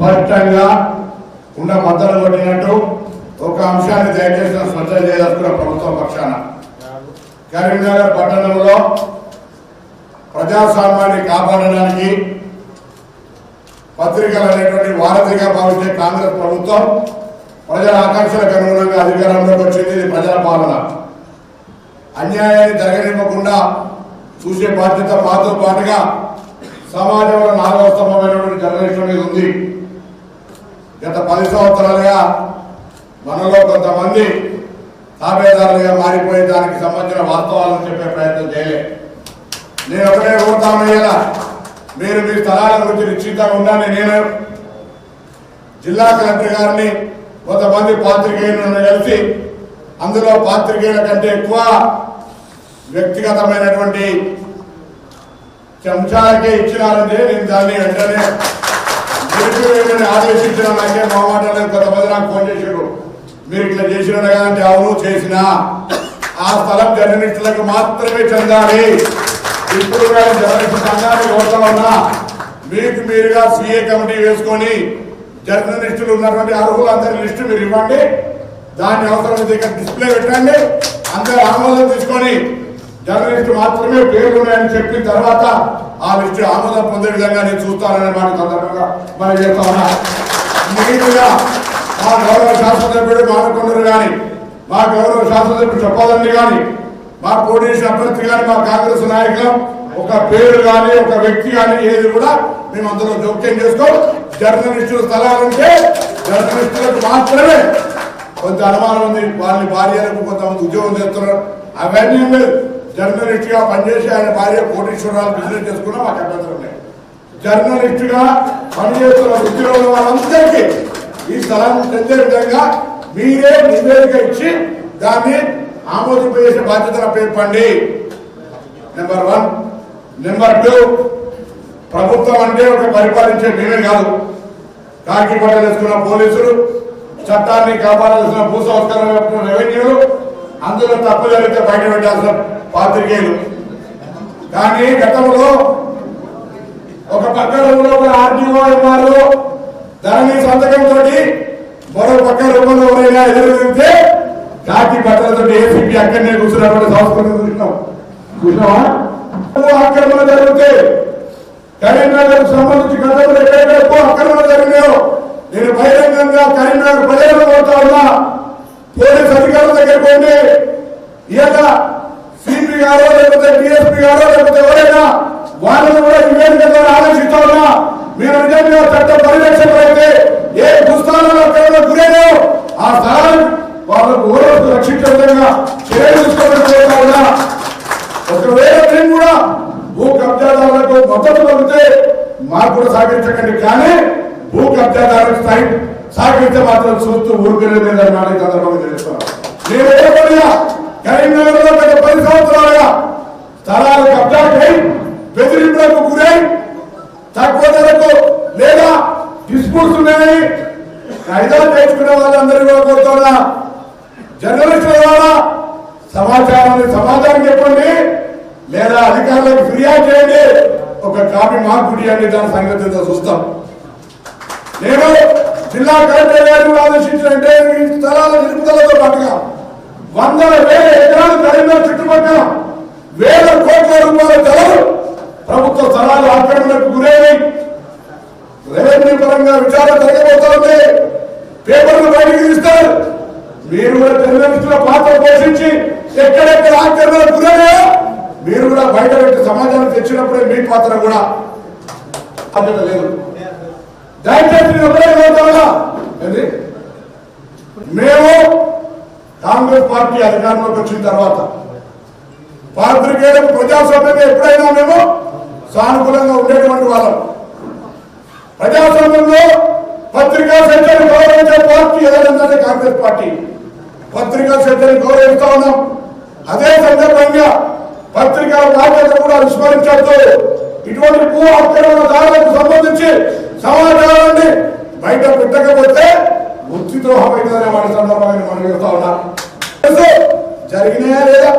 స్పష్టంగా ఉన్న మద్దతు కొట్టినట్టు ఒక అంశాన్ని దయచేసి స్పష్టం చేయదలుచుకున్న ప్రభుత్వం పక్షాన. కరీంనగర్ పట్టణంలో ప్రజాస్వామ్యాన్ని కాపాడడానికి పత్రికలు అనేటువంటి వారధిగా భావించే కాంగ్రెస్ ప్రభుత్వం ప్రజల ఆకాంక్షలకు అనుగుణంగా అధికారంలోకి వచ్చింది ఇది ప్రజల పాలన. అన్యాయాన్ని జరగనివ్వకుండా చూసే బాధ్యత మాతో పాటుగా సమాజంలో నాలుగవ స్తంభమైనటువంటి జర్నలిస్టుల మీద ఉంది. గత పది సంవత్సరాలుగా మనలో కొంతమంది తాబేదారులుగా మారిపోయే దానికి సంబంధించిన వాస్తవాలను చెప్పే ప్రయత్నం చేయలే. నేను ఒకటే కోరుతామయ్యేలా మీరు మీ స్థలాల గురించి నిశ్చితంగా ఉండాలని నేను జిల్లా కలెక్టర్ గారిని కొంతమంది పాత్రికేయులను కలిసి అందులో పాత్రికేయుల కంటే ఎక్కువ వ్యక్తిగతమైనటువంటి అంశాలకే ఇచ్చినారంటే నేను దాన్ని వెంటనే నిలిపివేయమని ఆదేశించిన నాకే మొహమాటలేదు కొంతమంది నాకు ఫోన్ చేశారు మీరు ఇట్లా చేసిన అంటే అవును చేసిన. ఆ స్థలం జర్నలిస్టులకు మాత్రమే చెందాలి. ఇప్పుడు కానీ జర్నలిస్ట్ సంఘాన్ని కోరుతా ఉన్నా మీకు మీరుగా సీఏ కమిటీ వేసుకొని జర్నలిస్టులు ఉన్నటువంటి అర్హులందరి లిస్టు మీరు ఇవ్వండి. దాన్ని అవసరం ఇక్కడ డిస్ప్లే పెట్టండి. అందరు ఆమోదం తీసుకొని జర్నలిస్టు మాత్రమే పేర్లు చెప్పిన తర్వాత ఆ లిస్టు ఆమోదం పొందే విధంగా నేను చూస్తాననే మాట సందర్భంగా మనం చేస్తా ఉన్నా. మిగిలిన మా గౌరవ శాసనసభ్యుడు మానకొండరు కానీ మా గౌరవ శాసనసభ్యుడు చెప్పాలని కానీ మా పోటీ అభ్యర్థి కానీ మా కాంగ్రెస్ నాయకులు ఒక పేరు కానీ ఒక వ్యక్తి కానీ ఏది కూడా మేము అందులో జోక్యం చేసుకోం. జర్నలిస్టుల స్థలాలంటే జర్నలిస్టులకు మాత్రమే కొంత అనుమానం ఉంది. వాళ్ళ భార్యలకు కొంతమంది ఉద్యోగం చేస్తున్నారు. అవన్నీ జర్నలిస్ట్గా పనిచేసి ఆయన భార్య కోటీశ్వరాలు బిజినెస్ చేసుకున్నా మాకు అభ్యంతరం లేదు. జర్నలిస్ట్గా పనిచేస్తున్న ఉద్యోగుల వాళ్ళందరికీ ఈ స్థలం చెందే విధంగా మీరే నివేదిక ఇచ్చి దాన్ని ఆమోదింపజేసే బాధ్యతను పేర్పండి. నెంబర్ వన్ నెంబర్ టూ ప్రభుత్వం అంటే ఒక పరిపాలించే మేమే కాదు. కాకి పట్టలేసుకున్న పోలీసులు చట్టాన్ని కాపాడాల్సిన భూ సంస్కరణ రెవెన్యూలు అందులో తప్పు జరిగితే బయట పెట్టాల్సిన పాత్రికేయులు. కానీ గతంలో ఒక పక్క రూపంలో ఒక ఆర్డీఓ ఉన్నారు. ధరణి సంతకంతో మరో పక్క రూపంలో ఎవరైనా ఎదురు తిరిగితే కాకి బట్టలతో ఏసీపీ అక్కడనే కూర్చున్నటువంటి సంస్కృతి చూసినాం చూసినావా? ఆక్రమణ జరిగితే కరీంనగర్ సంబంధించి గతంలో ఎక్కడెక్కడ ఎక్కువ ఆక్రమణ జరిగినాయో నేను బహిరంగంగా కరీంనగర్ ప్రజలను పోతా ఉన్నా. పోలీస్ అధికారుల దగ్గర పోయింది ఇక గారో లేకపోతే డిఎస్పీ గారో లేకపోతే ఎవరైనా వాళ్ళని కూడా నివేదిక ద్వారా ఆలోచిస్తా ఉన్నా. మీరు నిజంగా చట్ట పరిరక్షకులైతే ఏ దుస్థానంలో అక్కడ గురైనా ఆ స్థలాన్ని వాళ్ళకు ఓరకు రక్షించే విధంగా చర్యలు తీసుకోవాలని ఉన్నా ఒకవేళ మేము కూడా భూ కబ్జాదారులకు మద్దతు పలికితే మాకు కూడా సహకరించకండి. కానీ భూ కబ్జాదారులకు సహి సహకరిస్తే మాత్రం చూస్తూ ఊరుకునే లేదని మాట ఈ సందర్భంగా తెలుస్తున్నాను నేను ఏమన్నా కరీంనగర్లో గత పది సంవత్సరాలుగా స్థలాలు కబ్జాకై బెదిరింపులకు గురై తక్కువ ధరకు లేదా డిస్ప్యూట్స్ ఉన్నాయి నేర్చుకునే తెచ్చుకునే వాళ్ళందరూ కూడా కోరుతున్నా జర్నలిస్టుల ద్వారా సమాచారాన్ని సమాధానం చెప్పండి. లేదా అధికారులకు ఫిర్యాదు చేయండి. ఒక కాపీ మాకు గుడియండి దాని సంగతి చూస్తాం. నేను జిల్లా కలెక్టర్ గారు ఆలోచించినంటే ఈ స్థలాల నిలుపుదలతో పాటుగా వందల వేల ఎకరాలు కరీంనగర్ చుట్టుపక్కల వేల కోట్ల రూపాయల ధరలు ప్రభుత్వ స్థలాలు ఆక్రమణకు గురైనవి రెవెన్యూ పరంగా విచారణ పేపర్లు బయటకు తీస్తారు మీరు కూడా జర్నలిస్టుల పాత్ర పోషించి ఎక్కడెక్కడ ఆక్రమణ గురయ్యాయో మీరు కూడా బయట పెట్టి సమాధానం తెచ్చినప్పుడే మీ పాత్ర కూడా బాధ్యత లేదు. దయచేసి నేను మేము కాంగ్రెస్ పార్టీ అధికారంలోకి వచ్చిన తర్వాత పాత్రికేయులకు ప్రజాస్వామ్యం ఎప్పుడైనా మేము సానుకూలంగా ఉండేటువంటి వాళ్ళం. ప్రజాస్వామ్యంలో పత్రికా స్వేచ్ఛను గౌరవించే పార్టీ ఏదంటే కాంగ్రెస్ పార్టీ? పత్రికా స్వేచ్ఛను గౌరవిస్తా ఉన్నాం. అదే సందర్భంగా పత్రికా బాధ్యత కూడా విస్మరించద్దు ఇటువంటి భూ ఆక్రమణదారులకు సంబంధించి సమాచారాన్ని బయట పెట్టకపోతే వృత్తి ద్రోహం అవుతుందనే సందర్భంగా మనం చెప్తా ఉన్నాం. జరిగినాయా లేదా?